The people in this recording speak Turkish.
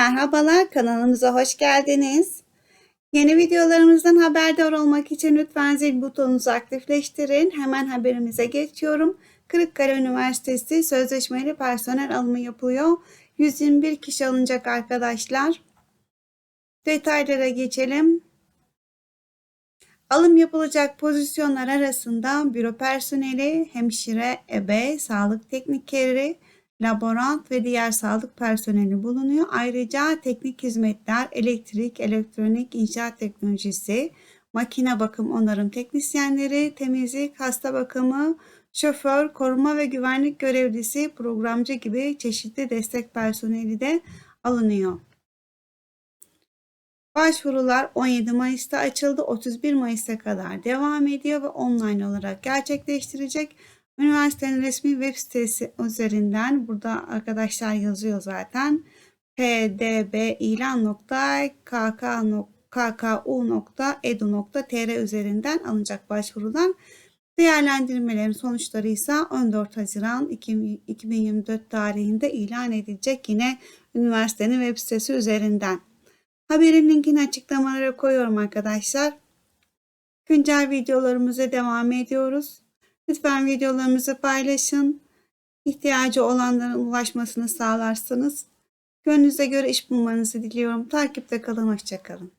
Merhabalar, kanalımıza hoş geldiniz. Yeni videolarımızdan haberdar olmak için lütfen zil butonunuzu aktifleştirin. Hemen haberimize geçiyorum. Kırıkkale Üniversitesi sözleşmeli personel alımı yapılıyor. 121 kişi alınacak arkadaşlar. Detaylara geçelim. Alım yapılacak pozisyonlar arasında büro personeli, hemşire, ebe, sağlık teknikeri, laborant ve diğer sağlık personeli bulunuyor. Ayrıca teknik hizmetler, elektrik, elektronik, inşaat teknolojisi, makine bakım onarım teknisyenleri, temizlik, hasta bakımı, şoför, koruma ve güvenlik görevlisi, programcı gibi çeşitli destek personeli de alınıyor. Başvurular 17 Mayıs'ta açıldı. 31 Mayıs'a kadar devam ediyor ve online olarak gerçekleştirecek. Üniversitenin resmi web sitesi üzerinden burada arkadaşlar yazıyor zaten. pdbilan.kku.edu.tr üzerinden alınacak başvurudan. Değerlendirmelerin sonuçları ise 14 Haziran 2024 tarihinde ilan edilecek yine üniversitenin web sitesi üzerinden. Haberin linkini açıklamalara koyuyorum arkadaşlar. Güncel videolarımıza devam ediyoruz. Lütfen videolarımızı paylaşın. İhtiyacı olanların ulaşmasını sağlarsınız. Gönlünüze göre iş bulmanızı diliyorum. Takipte kalın, hoşçakalın.